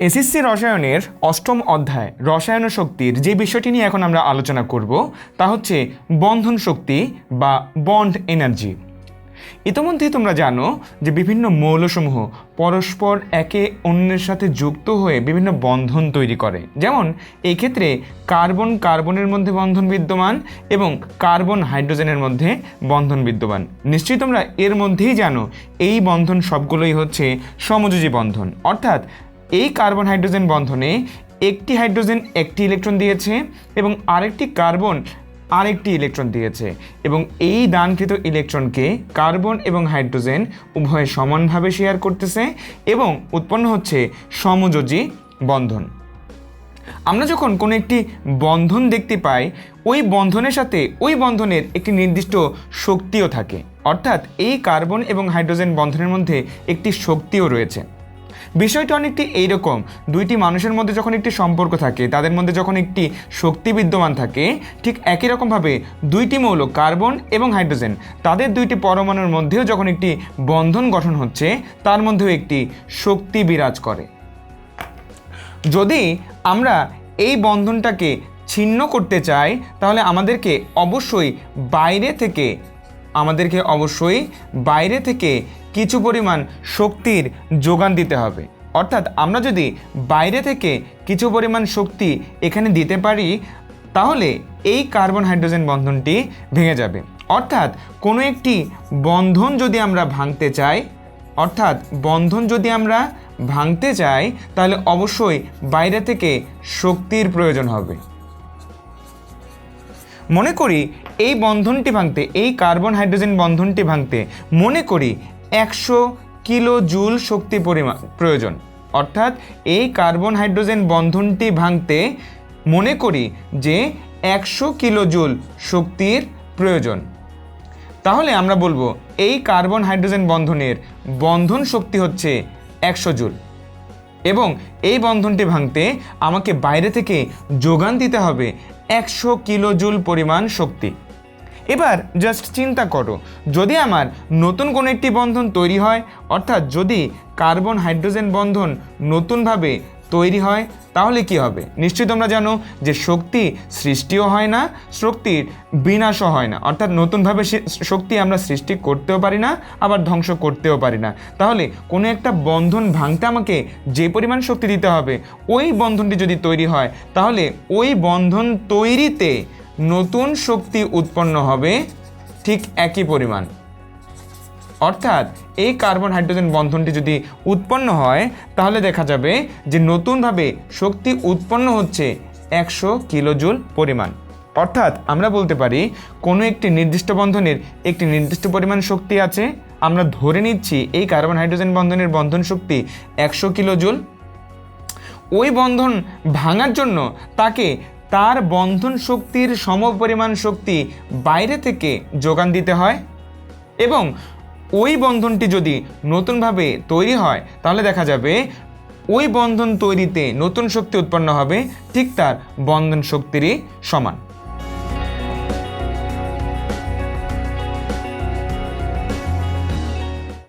SSC রসায়নের অষ্টম অধ্যায় রসায়ন শক্তির যে বিষয়টি নিয়ে এখন আমরা আলোচনা করব, তা হচ্ছে বন্ধন শক্তি বা বন্ড এনার্জি। ইতোমধ্যে তোমরা জানো যে বিভিন্ন মৌলসমূহ পরস্পর একে অন্যের সাথে যুক্ত হয়ে বিভিন্ন বন্ধন তৈরি করে। যেমন, এই ক্ষেত্রে কার্বন কার্বনের মধ্যে বন্ধন বিদ্যমান এবং কার্বন হাইড্রোজেনের মধ্যে বন্ধন বিদ্যমান। নিশ্চয়ই তোমরা এর মধ্যেই জানো, এই বন্ধন সবগুলোই হচ্ছে সমযোজী বন্ধন। অর্থাৎ এই কার্বন হাইড্রোজেন বন্ধনে একটি হাইড্রোজেন একটি ইলেকট্রন দিয়েছে এবং আরেকটি কার্বন আরেকটি ইলেকট্রন দিয়েছে এবং এই দানকৃত ইলেকট্রনকে কার্বন এবং হাইড্রোজেন উভয়ে সমানভাবে শেয়ার করতেছে এবং উৎপন্ন হচ্ছে সমযোজী বন্ধন। আমরা যখন কোনো একটি বন্ধন দেখতে পাই, ওই বন্ধনের সাথে ওই বন্ধনের একটি নির্দিষ্ট শক্তিও থাকে। অর্থাৎ এই কার্বন এবং হাইড্রোজেন বন্ধনের মধ্যে একটি শক্তিও রয়েছে। বিষয়টা অনেকটি এইরকম। দুইটি মানুষের মধ্যে যখন একটি সম্পর্ক থাকে, তাদের মধ্যে যখন একটি শক্তি বিদ্যমান থাকে, ঠিক একই রকমভাবে দুইটি মৌল, কার্বন এবং হাইড্রোজেন, তাদের দুইটি পরমাণুর মধ্যেও যখন একটি বন্ধন গঠন হচ্ছে, তার মধ্যেও একটি শক্তি বিরাজ করে। যদি আমরা এই বন্ধনটাকে ছিন্ন করতে চাই, তাহলে আমাদেরকে অবশ্যই বাইরে থেকে আমাদেরকে অবশ্যই বাইরে থেকে কিছু পরিমাণ শক্তির যোগান দিতে হবে। অর্থাৎ আমরা যদি বাইরে থেকে কিছু পরিমাণ শক্তি এখানে দিতে পারি, তাহলে এই কার্বন হাইড্রোজেন বন্ধনটি ভেঙে যাবে। অর্থাৎ কোনো একটি বন্ধন যদি আমরা ভাঙতে চাই, অর্থাৎ বন্ধন যদি আমরা ভাঙতে চাই, তাহলে অবশ্যই বাইরে থেকে শক্তির প্রয়োজন হবে। মনে করি এই বন্ধনটি ভাঙতে, এই কার্বন হাইড্রোজেন বন্ধনটি ভাঙতে মনে করি একশো কিলো জুল শক্তি পরিমাণ প্রয়োজন। অর্থাৎ এই কার্বন হাইড্রোজেন বন্ধনটি ভাঙতে মনে করি যে একশো কিলো জুল শক্তির প্রয়োজন। তাহলে আমরা বলব এই কার্বন হাইড্রোজেন বন্ধনের বন্ধন শক্তি হচ্ছে একশো জুল। এবং এই বন্ধনটি ভাঙতে আমাকে বাইরে থেকে যোগান দিতে হবে একশো কিলো জুল পরিমাণ শক্তি। এবার জাস্ট চিন্তা করো, যদি আমার নতুন কোনো একটি বন্ধন তৈরি হয়, অর্থাৎ যদি কার্বন হাইড্রোজেন বন্ধন নতুনভাবে তৈরি হয়, তাহলে কি হবে? নিশ্চয়ই তোমরা জানো যে শক্তি সৃষ্টিও হয় না, শক্তির বিনাশও হয় না। অর্থাৎ নতুনভাবে শক্তি আমরা সৃষ্টি করতেও পারি না, আবার ধ্বংস করতেও পারি না। তাহলে কোনো একটা বন্ধন ভাঙতে আমাকে যে পরিমাণ শক্তি দিতে হবে, ওই বন্ধনটি যদি তৈরি হয়, তাহলে ওই বন্ধন তৈরিতে নতুন শক্তি উৎপন্ন হবে ঠিক একই পরিমাণ। অর্থাৎ এই কার্বন হাইড্রোজেন বন্ধনটি যদি উৎপন্ন হয়, তাহলে দেখা যাবে যে নতুনভাবে শক্তি উৎপন্ন হচ্ছে একশো কিলোজুল পরিমাণ। অর্থাৎ আমরা বলতে পারি, কোনো একটি নির্দিষ্ট বন্ধনের একটি নির্দিষ্ট পরিমাণ শক্তি আছে। আমরা ধরে নিচ্ছি এই কার্বন হাইড্রোজেন বন্ধনের বন্ধন শক্তি একশো কিলোজুল। ওই বন্ধন ভাঙার জন্য তাকে তার বন্ধন শক্তির সমপরিমাণ শক্তি বাইরে থেকে যোগান দিতে হয় এবং ওই বন্ধনটি যদি নতুনভাবে তৈরি হয়, তাহলে দেখা যাবে ওই বন্ধন তৈরিতে নতুন শক্তি উৎপন্ন হবে, ঠিক তার বন্ধন শক্তিরই সমান।